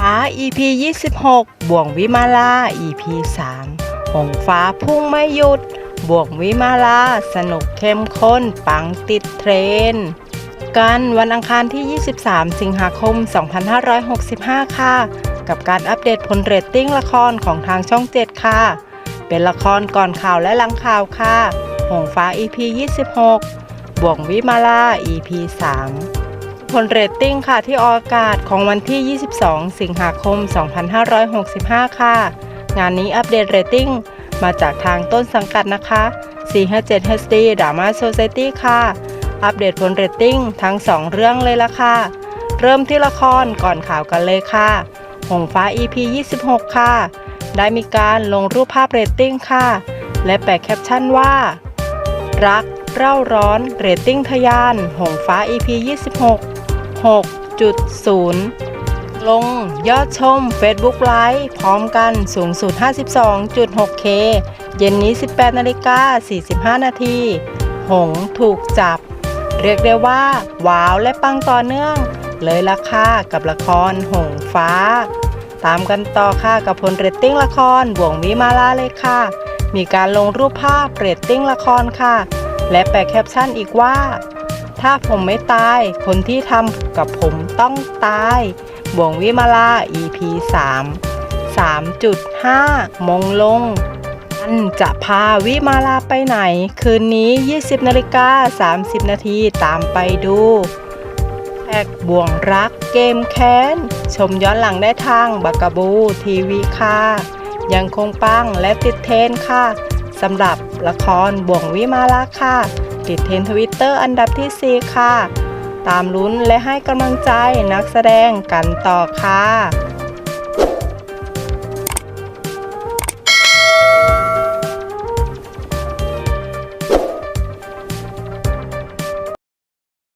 ฟ้า EP 26 บ่วงวิมาลา EP 3หงฟ้าพุ่งไม่หยุด บ่วงวิมาลา สนุกเข้มข้น ปังติดเทรนกันวันอังคารที่ 23 สิงหาคม 2565 ค่ะ กับการอัปเดตผลเรตติ้งละครของทางช่อง 7 ค่ะ เป็นละครก่อนข่าวและหลังข่าวค่ะ หงฟ้า EP 26 บ่วงวิมาลา EP 3 ผลเรตติ้งค่ะที่ออกอากาศของวันที่ 22 สิงหาคม 2565 ค่ะ งานนี้อัปเดตเรตติ้งมาจากทางต้นสังกัดนะคะ 457 HD Drama Society ค่ะ อัปเดตผลเรตติ้งทั้ง 2 เรื่องเลยละค่ะ เริ่มที่ละครก่อนข่าวกันเลยค่ะ หงฟ้า EP 26 ค่ะ ได้มีการลงรูปภาพเรตติ้งค่ะ และแปะแคปชั่นว่า รักเร่าร้อน เรตติ้งทะยาน หงฟ้า EP 26 6.0 ลงยอดชม Facebook ไลฟ์พร้อมกันสูงสุด 52.6K เย็นนี้ 18นาฬิกา45 นาที หงถูกจับ เรียกได้ว่า ว้าวและปังต่อเนื่อง เลยราคากับละครหงฟ้า ตามกันต่อค่ะกับผลเรตติ้งละครบ่วงวิมาลาเลยค่ะ มีการลงรูปภาพเรตติ้งละครค่ะ และแปะแคปชั่นอีกว่า ถ้าผมไม่ตาย คนที่ทำกับผมต้องตายบ่วงวิมาลา EP 3 3.5 มงลงอันจะพาวิมาลาไปไหน คืนนี้ 20นาฬิกา30 นาทีตามไปดูแท็กบ่วงรักเกมแค้น ชมย้อนหลังได้ทางบักบูทีวีค่ะ ยังคงปังและติดเทรนด์ค่ะสำหรับละครบ่วงวิมาลาค่ะ ติดเทรนทวิตเตอร์อันดับที่ 4 ค่ะ ตามลุ้นและให้กำลังใจนักแสดงกันต่อค่ะ